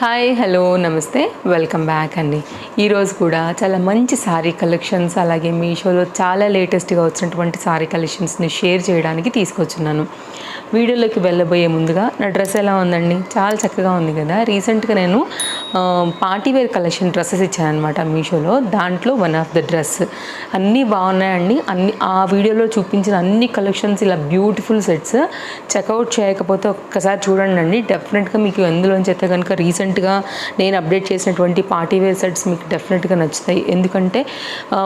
Hi hello నమస్తే. Welcome back అండి. ఈరోజు కూడా చాలా మంచి శారీ కలెక్షన్స్ అలాగే మీషోలో చాలా లేటెస్ట్గా వచ్చినటువంటి శారీ కలెక్షన్స్ని షేర్ చేయడానికి తీసుకొచ్చున్నాను. వీడియోలోకి వెళ్ళబోయే ముందుగా నా డ్రెస్ ఎలా ఉందండి? చాలా చక్కగా ఉంది కదా. రీసెంట్గా నేను పార్టీవేర్ కలెక్షన్ డ్రెస్సెస్ ఇచ్చాను అనమాట మీషోలో. దాంట్లో వన్ ఆఫ్ ద డ్రెస్ అన్నీ బాగున్నాయండి. అన్ని ఆ వీడియోలో చూపించిన అన్ని కలెక్షన్స్ ఇలా బ్యూటిఫుల్ సెట్స్ చెక్అవుట్ చేయకపోతే ఒక్కసారి చూడండి అండి. డెఫినెట్గా మీకు ఎందులోంచి అయితే కనుక రీసెంట్గా నేను అప్డేట్ చేసినటువంటి పార్టీ వేర్ సెట్స్ మీకు డెఫినెట్గా నచ్చుతాయి. ఎందుకంటే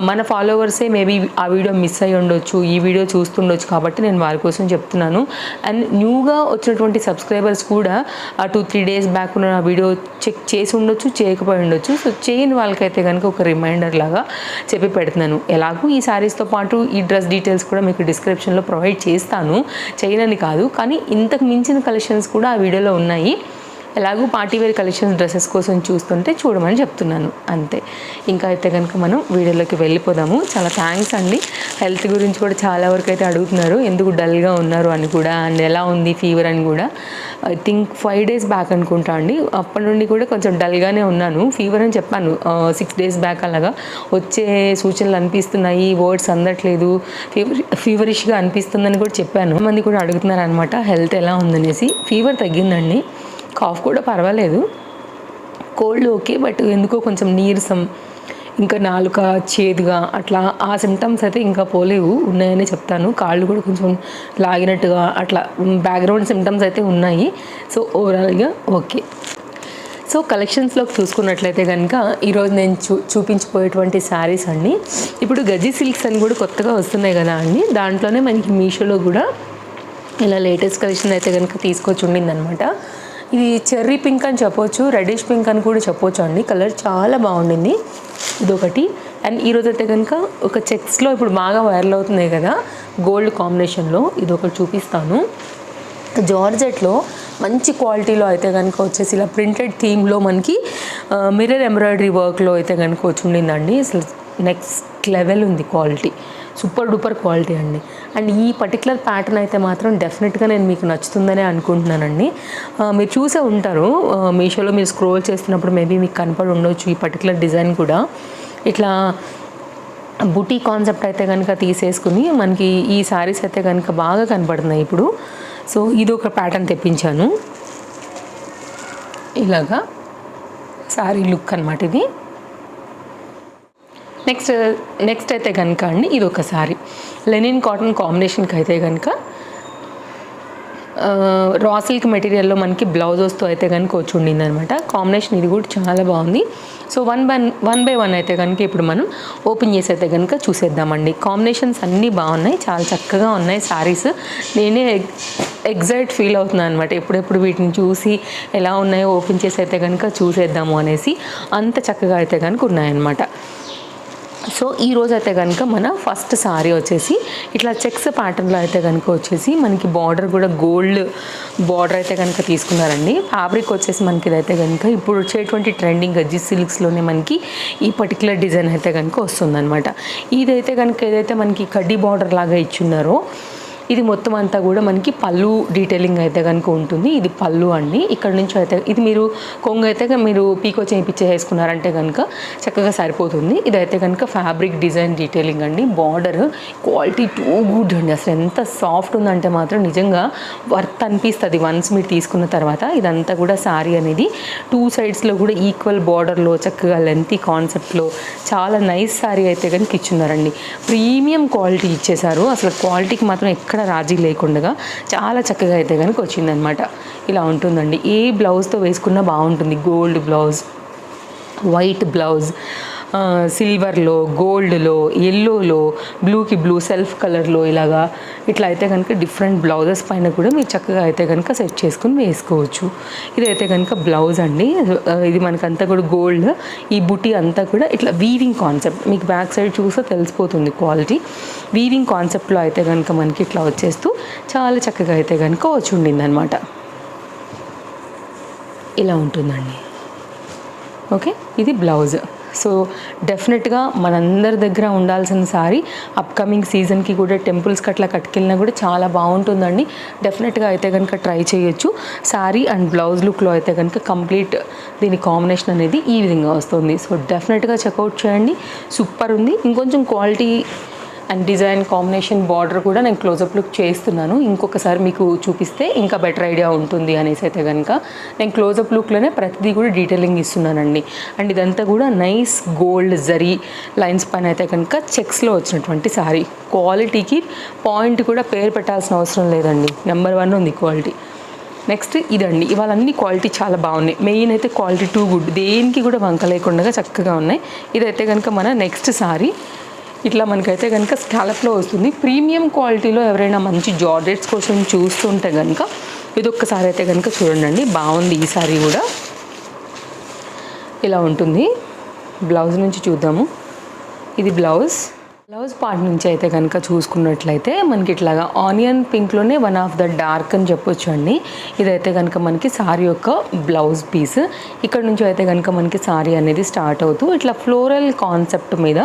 మన ఫాలోవర్సే మేబీ ఆ వీడియో మిస్ అయ్యి ఉండొచ్చు ఈ వీడియో చూస్తుండొచ్చు కాబట్టి నేను వారి కోసం చెప్తున్నాను. అండ్ న్యూగా వచ్చినటువంటి సబ్స్క్రైబర్స్ కూడా ఆ టూ త్రీ డేస్ బ్యాక్ ఉన్న ఆ వీడియో చెక్ చేసి ఉండొచ్చు చేయకపోయి ఉండొచ్చు. సో చేయని వాళ్ళకైతే కనుక ఒక రిమైండర్ లాగా చెప్పి పెడుతున్నాను. ఎలాగూ ఈ శారీస్తో పాటు ఈ డ్రెస్ డీటెయిల్స్ కూడా మీకు డిస్క్రిప్షన్లో ప్రొవైడ్ చేస్తాను. చేయనని కాదు కానీ ఇంతకు మించిన కలెక్షన్స్ కూడా ఆ వీడియోలో ఉన్నాయి. ఎలాగూ పార్టీ వేర్ కలెక్షన్స్ డ్రెస్సెస్ కోసం చూస్తుంటే చూడమని చెప్తున్నాను అంతే. ఇంకా అయితే కనుక మనం వీడియోలోకి వెళ్ళిపోదాము. చాలా థ్యాంక్స్ అండి. హెల్త్ గురించి కూడా చాలా వరకు అయితే అడుగుతున్నారు. ఎందుకు డల్గా ఉన్నారు అని కూడా అండ్ ఎలా ఉంది ఫీవర్ అని కూడా. I think five days back అనుకుంటా అండి. అప్పటి నుండి కూడా కొంచెం డల్గానే ఉన్నాను. ఫీవర్ అని చెప్పాను. సిక్స్ డేస్ బ్యాక్ అలాగా వచ్చే సూచనలు అనిపిస్తున్నాయి వర్డ్స్ అందట్లేదు. ఫీవర్ ఫీవరిష్గా అనిపిస్తుందని కూడా చెప్పాను. మంది కూడా అడుగుతున్నారు అనమాట హెల్త్ ఎలా ఉందనేసి. ఫీవర్ తగ్గిందండి. కాఫ్ కూడా పర్వాలేదు. కోల్డ్ ఓకే బట్ ఎందుకో కొంచెం నీరసం ఇంకా నాలుక చేదుగా అట్లా ఆ సిమ్టమ్స్ అయితే ఇంకా పోలేవు ఉన్నాయని చెప్తాను. కాళ్ళు కూడా కొంచెం లాగినట్టుగా అట్లా బ్యాక్గ్రౌండ్ సిమ్టమ్స్ అయితే ఉన్నాయి. సో ఓవరాల్గా ఓకే. సో కలెక్షన్స్లోకి చూసుకున్నట్లయితే కనుక ఈరోజు నేను చూ చూపించిపోయేటువంటి శారీస్ అండి ఇప్పుడు గజీ సిల్క్స్ అని కూడా కొత్తగా వస్తున్నాయి కదా అండి దాంట్లోనే మనకి మీషోలో కూడా ఇలా లేటెస్ట్ కలెక్షన్ అయితే కనుక తీసుకొచ్చి ఉండిందనమాట ఇది చెర్రీ పింక్ అని చెప్పొచ్చు రెడిష్ పింక్ అని కూడా చెప్పొచ్చు అండి. కలర్ చాలా బాగుండింది. ఇదొకటి. అండ్ ఈరోజు అయితే కనుక ఒక చెక్స్లో ఇప్పుడు బాగా వైరల్ అవుతున్నాయి కదా గోల్డ్ కాంబినేషన్లో ఇది ఒకటి చూపిస్తాను. జార్జెట్లో మంచి క్వాలిటీలో అయితే కనుక వచ్చేసి ఇలా ప్రింటెడ్ థీమ్లో మనకి మిర్రర్ ఎంబ్రాయిడరీ వర్క్లో అయితే కనుక వచ్చి ఉండిందండి అసలు నెక్స్ట్ లెవెల్ ఉంది క్వాలిటీ సూపర్ డూపర్ క్వాలిటీ అండి. అండ్ ఈ పర్టికులర్ ప్యాటర్న్ అయితే మాత్రం డెఫినెట్గా నేను మీకు నచ్చుతుందనే అనుకుంటున్నానండి. మీరు చూసే ఉంటారు. మీషోలో మీరు స్క్రోల్ చేస్తున్నప్పుడు మేబీ మీకు కనపడి ఉండొచ్చు ఈ పర్టికులర్ డిజైన్ కూడా. ఇట్లా బుటీ కాన్సెప్ట్ అయితే కనుక తీసేసుకుని మనకి ఈ శారీస్ అయితే కనుక బాగా కనపడుతున్నాయి ఇప్పుడు. సో ఇది ఒక ప్యాటర్న్ తెప్పించాను. ఇలాగా శారీ లుక్ అనమాట ఇది. నెక్స్ట్ నెక్స్ట్ అయితే కనుక అండి ఇది ఒక శారీ లెనిన్ కాటన్ కాంబినేషన్కి అయితే కనుక రా సిల్క్ మెటీరియల్లో మనకి బ్లౌజెస్తో అయితే కనుక వచ్చి ఉండింది అనమాట కాంబినేషన్ ఇది కూడా చాలా బాగుంది. So one by one by one అయితే కనుక ఇప్పుడు మనం ఓపెన్ చేసి అయితే కనుక చూసేద్దామండి. కాంబినేషన్స్ అన్నీ బాగున్నాయి చాలా చక్కగా ఉన్నాయి శారీస్ నేనే ఎగ్జైట్ ఫీల్ అవుతున్నాను అనమాట ఎప్పుడెప్పుడు వీటిని చూసి ఎలా ఉన్నాయో ఓపెన్ చేసి అయితే కనుక చూసేద్దాము అనేసి అంత చక్కగా అయితే కనుక ఉన్నాయన్నమాట. సో ఈ రోజు అయితే కనుక మన ఫస్ట్ సారీ వచ్చేసి ఇట్లా చెక్స్ ప్యాటర్న్లో అయితే కనుక వచ్చేసి మనకి బార్డర్ కూడా గోల్డ్ బార్డర్ అయితే కనుక తీసుకున్నారండి. ఫ్యాబ్రిక్ వచ్చేసి మనకి ఇదైతే కనుక ఇప్పుడు వచ్చేటువంటి ట్రెండింగ్ గజ్జి సిల్క్స్లోనే మనకి ఈ పర్టికులర్ డిజైన్ అయితే కనుక వస్తుందన్నమాట. ఇదైతే కనుక ఏదైతే మనకి కడ్డీ బార్డర్ లాగా ఇచ్చున్నారో ఇది మొత్తం అంతా కూడా మనకి పళ్ళు డీటెయిలింగ్ అయితే కనుక ఉంటుంది. ఇది పళ్ళు అండి. ఇక్కడ నుంచి అయితే ఇది మీరు కొంగు అయితే మీరు పీకో చేయించే వేసుకున్నారంటే కనుక చక్కగా సరిపోతుంది. ఇదైతే కనుక ఫ్యాబ్రిక్ డిజైన్ డీటెయిలింగ్ అండి. బార్డర్ క్వాలిటీ టూ గుడ్ అండి. అసలు ఎంత సాఫ్ట్ ఉందంటే మాత్రం నిజంగా వర్త్ అనిపిస్తుంది. వన్స్ మీరు తీసుకున్న తర్వాత ఇదంతా కూడా శారీ అనేది టూ సైడ్స్లో కూడా ఈక్వల్ బార్డర్లో చక్కగా లెంతీ కాన్సెప్ట్లో చాలా నైస్ శారీ అయితే కనుక ఇచ్చున్నారండి. ప్రీమియం క్వాలిటీ ఇచ్చేశారు. అసలు క్వాలిటీకి మాత్రం ఎక్కడ రాజీ లేకుండా చాలా చక్కగా అయితే కనుక వచ్చిందనమాట ఇలా ఉంటుందండి. ఏ బ్లౌజ్తో వేసుకున్నా బాగుంటుంది. గోల్డ్ బ్లౌజ్ వైట్ బ్లౌజ్ సిల్వర్లో గోల్డ్లో ఎల్లోలో బ్లూకి బ్లూ సెల్ఫ్ కలర్లో ఇలాగా ఇట్లా అయితే కనుక డిఫరెంట్ బ్లౌజెస్ పైన కూడా మీరు చక్కగా అయితే కనుక సెట్ చేసుకుని వేసుకోవచ్చు. ఇదైతే కనుక బ్లౌజ్ అండి. ఇది మనకంతా కూడా గోల్డ్ ఈ బుటీ అంతా కూడా ఇట్లా వీవింగ్ కాన్సెప్ట్ మీకు బ్యాక్ సైడ్ చూస్తే తెలిసిపోతుంది క్వాలిటీ వీవింగ్ కాన్సెప్ట్లో అయితే కనుక మనకి ఇట్లా వచ్చేస్తూ చాలా చక్కగా అయితే కనుక వచ్చి ఉండింది అనమాట ఇలా ఉంటుందండి. ఓకే? ఇది బ్లౌజ్ సో డెఫినెట్గా మనందరి దగ్గర ఉండాల్సిన సారీ అప్కమింగ్ సీజన్కి కూడా టెంపుల్స్కి అట్లా కట్టుకెళ్ళినా కూడా చాలా బాగుంటుందండి. డెఫినెట్గా అయితే కనుక ట్రై చేయొచ్చు. శారీ అండ్ బ్లౌజ్ లుక్లో అయితే కనుక కంప్లీట్ దీని కాంబినేషన్ అనేది ఈ విధంగా వస్తుంది. సో డెఫినెట్గా చెక్అవుట్ చేయండి. సూపర్ ఉంది. ఇంకొంచెం quality and design combination border కూడా నేను క్లోజప్ లుక్ చేస్తున్నాను ఇంకొకసారి మీకు చూపిస్తే ఇంకా బెటర్ ఐడియా ఉంటుంది అనేసి అయితే కనుక నేను క్లోజప్ లుక్లోనే ప్రతిదీ కూడా డీటెయిలింగ్ ఇస్తున్నానండి. అండ్ ఇదంతా కూడా నైస్ గోల్డ్ జరీ లైన్స్ పైన అయితే కనుక చెక్స్లో వచ్చినటువంటి సారీ క్వాలిటీకి పాయింట్ కూడా పేరు పెట్టాల్సిన అవసరం లేదండి. నెంబర్ వన్ ఉంది క్వాలిటీ నెక్స్ట్ ఇదండి. ఇవాళ అన్ని క్వాలిటీ చాలా బాగున్నాయి. మెయిన్ అయితే క్వాలిటీ టూ గుడ్ దేనికి కూడా వంక లేకుండా చక్కగా ఉన్నాయి. ఇదైతే కనుక మన నెక్స్ట్ సారీ ఇట్లా మనకైతే కనుక స్కాలప్లో వస్తుంది. ప్రీమియం క్వాలిటీలో ఎవరైనా మంచి జార్జెట్స్ కోసం చూస్తుంటే కనుక ఇది ఒక్కసారి అయితే కనుక చూడండి బాగుంది ఈ సారీ కూడా. ఇలా ఉంటుంది. బ్లౌజ్ నుంచి చూద్దాము. ఇది బ్లౌజ్ బ్లౌజ్ పార్ట్ నుంచి అయితే కనుక చూసుకున్నట్లయితే మనకి ఇట్లాగా ఆనియన్ పింక్లోనే వన్ ఆఫ్ ద డార్క్ అని చెప్పొచ్చు అండి. ఇదైతే కనుక మనకి సారీ యొక్క బ్లౌజ్ పీస్ ఇక్కడ నుంచి అయితే కనుక మనకి సారీ అనేది స్టార్ట్ అవుతూ ఇట్లా ఫ్లోరల్ కాన్సెప్ట్ మీద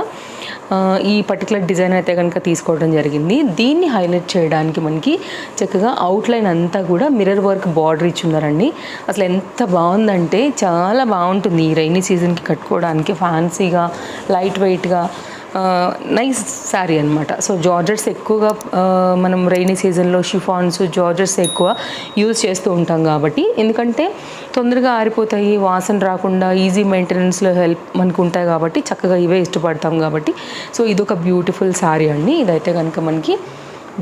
ఈ పర్టికులర్ డిజైన్ అయితే కనుక తీసుకోవడం జరిగింది. దీన్ని హైలైట్ చేయడానికి మనకి చక్కగా అవుట్లైన్ అంతా కూడా మిర్రర్ వర్క్ బార్డర్ ఇచ్చి ఉన్నారండి. అసలు ఎంత బాగుందంటే చాలా బాగుంటుంది ఈ రైనీ సీజన్కి కట్టుకోవడానికి. ఫ్యాన్సీగా లైట్ వెయిట్గా నైస్ శారీ అనమాట సో జార్జెట్స్ ఎక్కువగా మనం రైనీ సీజన్లో షిఫాన్స్ జార్జెట్స్ ఎక్కువ యూజ్ చేస్తూ ఉంటాం కాబట్టి. ఎందుకంటే తొందరగా ఆరిపోతాయి వాసన రాకుండా ఈజీ మెయింటెనెన్స్లో హెల్ప్ మనకు ఉంటాయి కాబట్టి చక్కగా ఇవే ఇష్టపడతాం కాబట్టి. సో ఇదొక బ్యూటిఫుల్ శారీ అండి. ఇదైతే కనుక మనకి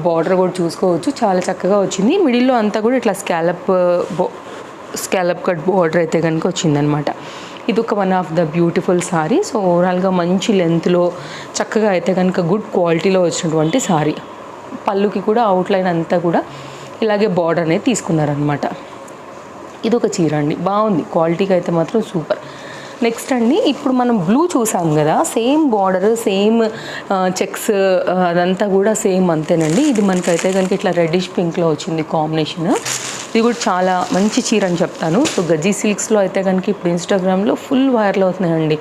బార్డర్ కూడా చూసుకోవచ్చు. చాలా చక్కగా వచ్చింది. మిడిల్లో అంతా కూడా ఇట్లా స్కాలప్ బో స్కాలప్ కట్ బార్డర్ అయితే కనుక వచ్చిందనమాట ఇది ఒక one of the beautiful sari so ఓవరాల్గా మంచి లెంత్లో చక్కగా అయితే కనుక గుడ్ క్వాలిటీలో వచ్చినటువంటి సారీ పళ్ళుకి కూడా అవుట్లైన్ అంతా కూడా ఇలాగే బార్డర్ అనేది తీసుకున్నారనమాట ఇది ఒక చీర అండి. బాగుంది. క్వాలిటీకి అయితే మాత్రం సూపర్ నెక్స్ట్ అండి ఇప్పుడు మనం బ్లూ చూసాం కదా సేమ్ బార్డర్ సేమ్ చెక్స్ అదంతా కూడా సేమ్ అంతేనండి. ఇది మనకైతే కనుక ఇట్లా రెడ్డిష్ పింక్లో వచ్చింది కాంబినేషన్ ఇది కూడా చాలా మంచి చీర అని చెప్తాను. సో గజీ సిల్క్స్లో అయితే కనుక ఇప్పుడు ఇన్స్టాగ్రామ్లో ఫుల్ వైరల్ అవుతున్నాయండి.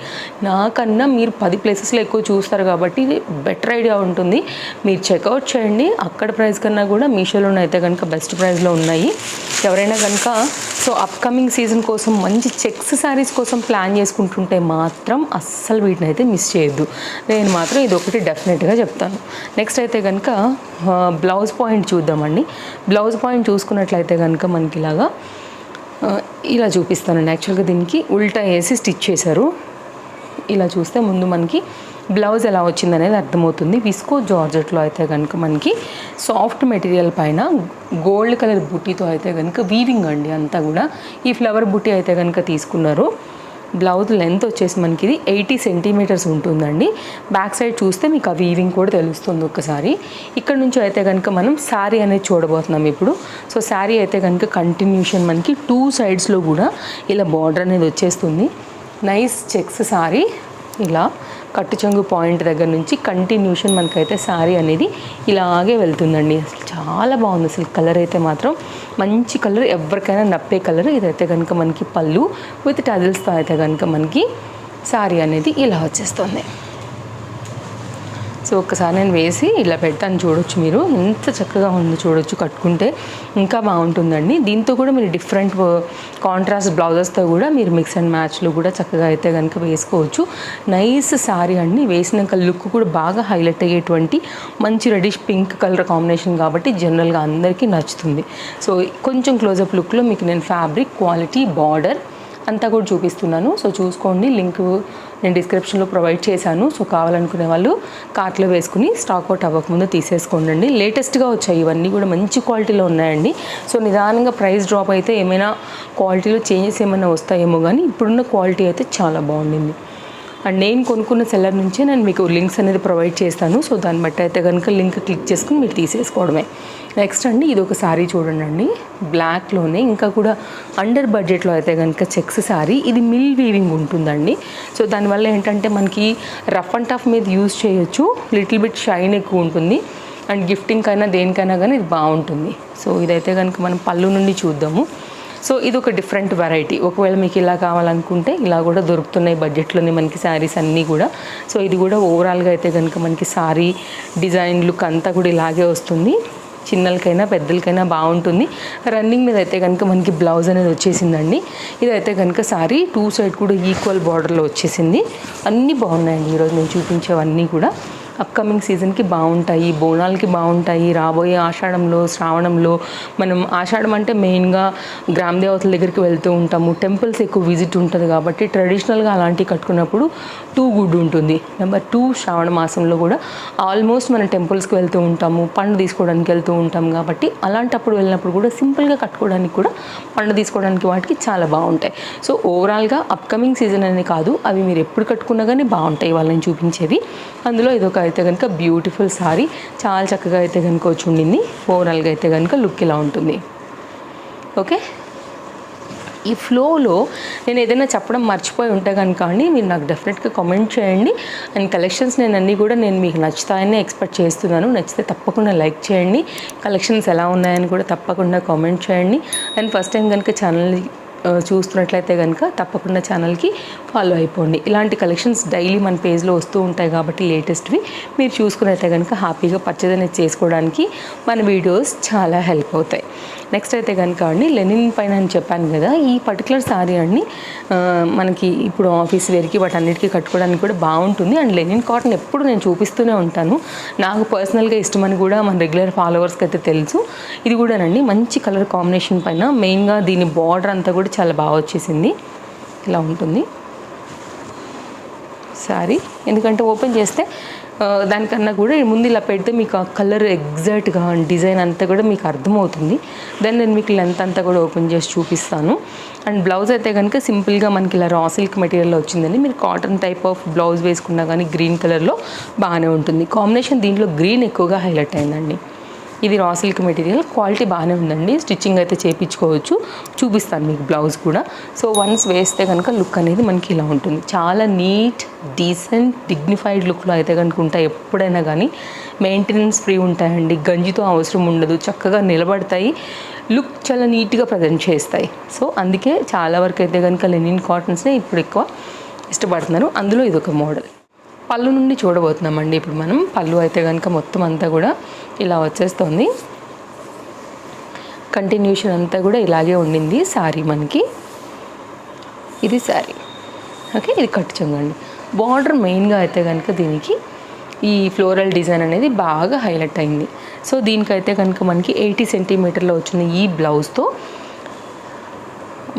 నాకన్నా మీరు పది ప్లేసెస్లో ఎక్కువ చూస్తారు కాబట్టి ఇది బెటర్ ఐడియా ఉంటుంది. మీరు చెక్అవుట్ చేయండి. అక్కడ ప్రైస్ కన్నా కూడా మీషోలో అయితే కనుక బెస్ట్ ప్రైస్లో ఉన్నాయి. ఎవరైనా కనుక సో అప్కమింగ్ సీజన్ కోసం మంచి చెక్స్ శారీస్ కోసం ప్లాన్ చేసుకుంటుంటే మాత్రం అస్సలు వీటిని అయితే మిస్ చేయొద్దు. నేను మాత్రం ఇది ఒకటి డెఫినెట్గా చెప్తాను. నెక్స్ట్ అయితే కనుక బ్లౌజ్ పాయింట్ చూద్దామండి. బ్లౌజ్ పాయింట్ చూసుకున్నట్లయితే కనుక మనకి ఇలాగా ఇలా చూపిస్తానండి యాక్చువల్గా దీనికి ఉల్టా వేసి స్టిచ్ చేశారు. ఇలా చూస్తే ముందు మనకి బ్లౌజ్ ఎలా వచ్చింది అనేది అర్థమవుతుంది. విస్కో జార్జెట్లో అయితే కనుక మనకి సాఫ్ట్ మెటీరియల్ పైన గోల్డ్ కలర్ బుట్టీతో అయితే కనుక వీవింగ్ అండి అంతా కూడా. ఈ ఫ్లవర్ బుట్టి అయితే కనుక తీసుకున్నారు. బ్లౌజ్ లెంత్ వచ్చేసి మనకి ఇది ఎయిటీ సెంటీమీటర్స్ ఉంటుందండి. బ్యాక్ సైడ్ చూస్తే మీకు ఆ వీవింగ్ కూడా తెలుస్తుంది ఒకసారి ఇక్కడ నుంచి అయితే కనుక మనం శారీ అనేది చూడబోతున్నాం ఇప్పుడు. సో శారీ అయితే కనుక కంటిన్యూషన్ మనకి టూ సైడ్స్లో కూడా ఇలా బార్డర్ అనేది వచ్చేస్తుంది. నైస్ చెక్స్ సారీ ఇలా కట్టు చెంగు పాయింట్ దగ్గర నుంచి కంటిన్యూషన్ మనకైతే శారీ అనేది ఇలాగే వెళ్తుందండి. అసలు చాలా బాగుంది అసలు కలర్ అయితే మాత్రం. మంచి కలర్ ఎవరికైనా నప్పే కలర్. ఇదైతే కనుక మనకి పళ్ళు విత్ టజిల్స్తో అయితే కనుక మనకి శారీ అనేది ఇలా వచ్చేస్తుంది. సో ఒక్కసారి నేను వేసి ఇలా పెట్టాను చూడొచ్చు మీరు. ఎంత చక్కగా ఉందో చూడొచ్చు కట్టుకుంటే. ఇంకా బాగుంటుందండి. దీంతో కూడా మీరు డిఫరెంట్ కాంట్రాస్ట్ బ్లౌజెస్తో కూడా మీరు మిక్స్ అండ్ మ్యాచ్లో కూడా చక్కగా అయితే కనుక వేసుకోవచ్చు. నైస్ శారీ అండి. వేసినాక లుక్ కూడా బాగా హైలైట్ అయ్యేటువంటి మంచి రెడిష్ పింక్ కలర్ కాంబినేషన్ కాబట్టి జనరల్గా అందరికీ నచ్చుతుంది. సో కొంచెం క్లోజప్ లుక్లో మీకు నేను ఫ్యాబ్రిక్ క్వాలిటీ బార్డర్ అంతా కూడా చూపిస్తున్నాను. సో చూసుకోండి. లింక్ నేను డిస్క్రిప్షన్లో ప్రొవైడ్ చేశాను. సో కావాలనుకునే వాళ్ళు కార్ట్లో వేసుకుని స్టాక్ అవుట్ అవ్వకముందు తీసేసుకోండి లేటెస్ట్గా వచ్చాయి. ఇవన్నీ కూడా మంచి క్వాలిటీలో ఉన్నాయండి. సో నిదానంగా ప్రైస్ డ్రాప్ అయితే ఏమైనా క్వాలిటీలో చేంజెస్ ఏమైనా వస్తాయేమో కానీ ఇప్పుడున్న క్వాలిటీ అయితే చాలా బాగుండింది అండ్ నేను కొనుక్కున్న సెల్లర్ నుంచే నేను మీకు లింక్స్ అనేది ప్రొవైడ్ చేస్తాను. సో దాన్ని బట్టి అయితే కనుక లింక్ క్లిక్ చేసుకుని మీరు తీసేసుకోవడమే. నెక్స్ట్ అండి ఇది ఒక శారీ చూడండి అండి. బ్లాక్లోనే ఇంకా కూడా అండర్ బడ్జెట్లో అయితే కనుక చెక్స్ శారీ ఇది మిల్ వీవింగ్ ఉంటుందండి. సో దానివల్ల ఏంటంటే మనకి రఫ్ అండ్ టఫ్ మీద యూజ్ చేయొచ్చు. లిటిల్ బిట్ షైన్ ఎక్కువ ఉంటుంది. అండ్ గిఫ్టింగ్ కైనా దేనికైనా కానీ ఇది బాగుంటుంది. సో ఇదైతే కనుక మనం పళ్ళు నుండి చూద్దాము. సో ఇది ఒక డిఫరెంట్ వెరైటీ. ఒకవేళ మీకు ఇలా కావాలనుకుంటే ఇలా కూడా దొరుకుతున్నాయి బడ్జెట్లోనే మనకి శారీస్ అన్నీ కూడా. సో ఇది కూడా ఓవరాల్గా అయితే కనుక మనకి సారీ డిజైన్ లుక్ అంతా కూడా ఇలాగే వస్తుంది. చిన్నలకైనా పెద్దలకైనా బాగుంటుంది. రన్నింగ్ మీద అయితే కనుక మనకి బ్లౌజ్ అనేది వచ్చేసిందండి. ఇదైతే కనుక సారీ టూ సైడ్ కూడా ఈక్వల్ బార్డర్లో వచ్చేసింది. అన్నీ బాగున్నాయండి. ఈరోజు నేను చూపించేవన్నీ కూడా. అప్కమింగ్ సీజన్కి బాగుంటాయి బోనాలకి బాగుంటాయి రాబోయే ఆషాఢంలో శ్రావణంలో మనం ఆషాఢం అంటే మెయిన్గా గ్రామ దేవతల దగ్గరికి వెళ్తూ ఉంటాము. టెంపుల్స్ ఎక్కువ విజిట్ ఉంటుంది కాబట్టి ట్రెడిషనల్గా అలాంటివి కట్టుకున్నప్పుడు టూ గుడ్ ఉంటుంది. నెంబర్ టూ శ్రావణ మాసంలో కూడా ఆల్మోస్ట్ మనం టెంపుల్స్కి వెళ్తూ ఉంటాము పండు తీసుకోవడానికి వెళ్తూ ఉంటాం కాబట్టి అలాంటప్పుడు వెళ్ళినప్పుడు కూడా సింపుల్గా కట్టుకోవడానికి కూడా పండు తీసుకోవడానికి వాటికి చాలా బాగుంటాయి. సో ఓవరాల్గా అప్కమింగ్ సీజన్ అనే కాదు అవి మీరు ఎప్పుడు కట్టుకున్నా కానీ బాగుంటాయి వాళ్ళని చూపించేవి అందులో ఇదొక అయితే కనుక బ్యూటిఫుల్ సారీ చాలా చక్కగా అయితే కనుక వచ్చి ఉండింది. ఓవరాల్గా అయితే కనుక లుక్ ఇలా ఉంటుంది. ఓకే ఈ ఫ్లోలో నేను ఏదైనా చెప్పడం మర్చిపోయి ఉంటే కనుక అండి మీరు నాకు డెఫినెట్గా కామెంట్ చేయండి. అండ్ కలెక్షన్స్ నేను అన్నీ కూడా నేను మీకు నచ్చుతాయని ఎక్స్పెక్ట్ చేస్తున్నాను. నచ్చితే తప్పకుండా లైక్ చేయండి. కలెక్షన్స్ ఎలా ఉన్నాయని కూడా తప్పకుండా కామెంట్ చేయండి. అండ్ ఫస్ట్ టైం కనుక ఛానల్ చూస్తున్నట్లయితే కనుక తప్పకుండా ఛానల్కి ఫాలో అయిపోండి. ఇలాంటి కలెక్షన్స్ డైలీ మన పేజ్లో వస్తూ ఉంటాయి కాబట్టి లేటెస్ట్వి. మీరు చూసుకున్నట్లయితే కనుక హ్యాపీగా పర్చేజ్ అనేది చేసుకోవడానికి మన వీడియోస్ చాలా హెల్ప్ అవుతాయి. నెక్స్ట్ అయితే కనుక అండి లెనిన్ పైన అని చెప్పాను కదా ఈ పర్టికులర్ శారీ అండి మనకి ఇప్పుడు ఆఫీస్ వేర్కి వాటన్నిటికీ కట్టుకోవడానికి కూడా బాగుంటుంది. అండ్ లెనిన్ కాటన్ ఎప్పుడు నేను చూపిస్తూనే ఉంటాను. నాకు పర్సనల్గా ఇష్టమని కూడా మన రెగ్యులర్ ఫాలోవర్స్కి అయితే తెలుసు. ఇది కూడానండి మంచి కలర్ కాంబినేషన్ పైన మెయిన్గా దీని బార్డర్ అంతా కూడా చాలా బాగా వచ్చేసింది. ఇలా ఉంటుంది. సారీ ఎందుకంటే ఓపెన్ చేస్తే దానికన్నా కూడా ముందు ఇలా పెడితే మీకు ఆ కలర్ ఎగ్జాక్ట్గా డిజైన్ అంతా కూడా మీకు అర్థమవుతుంది. దెన్ నేను మీకు లెంత్ అంతా కూడా ఓపెన్ చేసి చూపిస్తాను. అండ్ బ్లౌజ్ అయితే కనుక సింపుల్గా మనకి ఇలా రా సిల్క్ మెటీరియల్లో వచ్చిందండి. మీరు కాటన్ టైప్ ఆఫ్ బ్లౌజ్ వేసుకున్నా కానీ గ్రీన్ కలర్లో బాగానే ఉంటుంది. కాంబినేషన్ దీంట్లో గ్రీన్ ఎక్కువగా హైలైట్ అయిందండి. ఇది రా సిల్క్ మెటీరియల్ క్వాలిటీ బాగానే ఉందండి. స్టిచ్చింగ్ అయితే చేయించుకోవచ్చు చూపిస్తాను మీకు బ్లౌజ్ కూడా. సో వన్స్ వేస్తే కనుక లుక్ అనేది మనకి ఇలా ఉంటుంది. చాలా నీట్ డీసెంట్ డిగ్నిఫైడ్ లుక్లో అయితే కనుక ఉంటాయి ఎప్పుడైనా కానీ. మెయింటెనెన్స్ ఫ్రీ ఉంటాయండి. గంజితో అవసరం ఉండదు. చక్కగా నిలబడతాయి. లుక్ చాలా నీట్గా ప్రజెంట్ చేస్తాయి. సో అందుకే చాలా వరకు అయితే కనుక లెనిన్ కాటన్స్నే ఇప్పుడు ఎక్కువ ఇష్టపడుతున్నారు. అందులో ఇది ఒక మోడల్ పళ్ళు నుండి చూడబోతున్నామండి. ఇప్పుడు మనం పళ్ళు అయితే కనుక మొత్తం అంతా కూడా ఇలా వచ్చేస్తుంది. కంటిన్యూషన్ అంతా కూడా ఇలాగే ఉండింది శారీ మనకి. ఇది శారీ ఓకే ఇది కట్టు చెంగండి బార్డర్ మెయిన్గా అయితే కనుక దీనికి ఈ ఫ్లోరల్ డిజైన్ అనేది బాగా హైలైట్ అయింది. సో దీనికైతే కనుక మనకి ఎయిటీ సెంటీమీటర్లో వచ్చిన ఈ బ్లౌజ్తో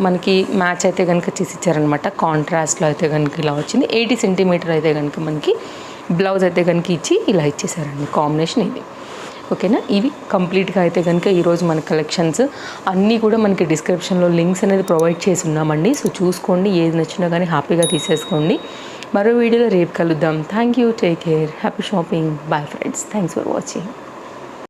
మనకి మ్యాచ్ అయితే కనుక చేసి ఇచ్చారనమాట కాంట్రాస్ట్లో అయితే కనుక ఇలా వచ్చింది. ఎయిటీ సెంటీమీటర్ అయితే కనుక మనకి బ్లౌజ్ అయితే కనుక ఇచ్చి ఇలా ఇచ్చేసారండి. కాంబినేషన్ ఇది. ఓకేనా? ఇవి కంప్లీట్గా అయితే కనుక ఈరోజు మన కలెక్షన్స్. అన్నీ కూడా మనకి డిస్క్రిప్షన్లో లింక్స్ అనేది ప్రొవైడ్ చేసి ఉన్నామండి. సో చూసుకోండి ఏది నచ్చినా కానీ హ్యాపీగా తీసేసుకోండి. మరో వీడియోలో రేపు కలుద్దాం. Thank you take care happy shopping bye friends thanks for watching